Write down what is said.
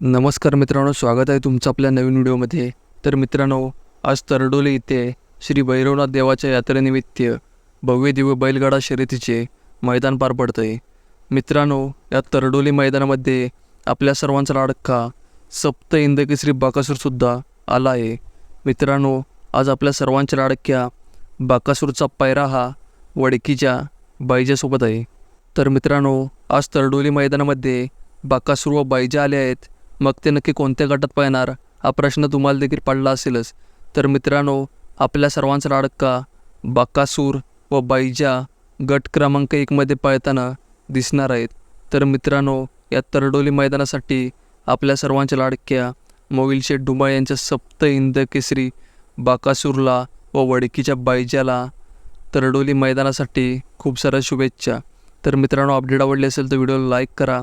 नमस्कार मित्रांनो स्वागत आहे तुमचं आपल्या नवीन व्हिडिओमध्ये. तर मित्रांनो आज तरडोली इथे श्री भैरवनाथ देवाच्या यात्रेनिमित्त भव्य दिव्य बैलगाडा शर्यतीचे मैदान पार पडतं आहे मित्रांनो या तरडोली मैदानामध्ये आपल्या सर्वांचा लाडका सप्त इंदकी श्री बाकासूरसुद्धा आला आहे. मित्रांनो आज आपल्या सर्वांच्या लाडक्या बाकासूरचा पायरा हा वडकीच्या बाईजासोबत आहे. तर मित्रांनो आज तरडोली मैदानामध्ये बाकासूर व बायजा आले आहेत. मग ते नक्की कोणत्या गटात पळणार हा प्रश्न तुम्हाला देखील पडला असेलच. तर मित्रांनो आपल्या सर्वांचा लाडका बाकासूर व बायजा गट क्रमांक एकमध्ये पळताना दिसणार आहेत. तर मित्रांनो या तरडोली मैदानासाठी आपल्या सर्वांच्या लाडक्या मोविलशे डुमाळ यांच्या सप्त इंद केसरी बाकासूरला व वडकीच्या बायजाला तरडोली मैदानासाठी खूप साऱ्या शुभेच्छा. तर मित्रांनो अपडेट आवडली असेल तर व्हिडिओला लाईक करा.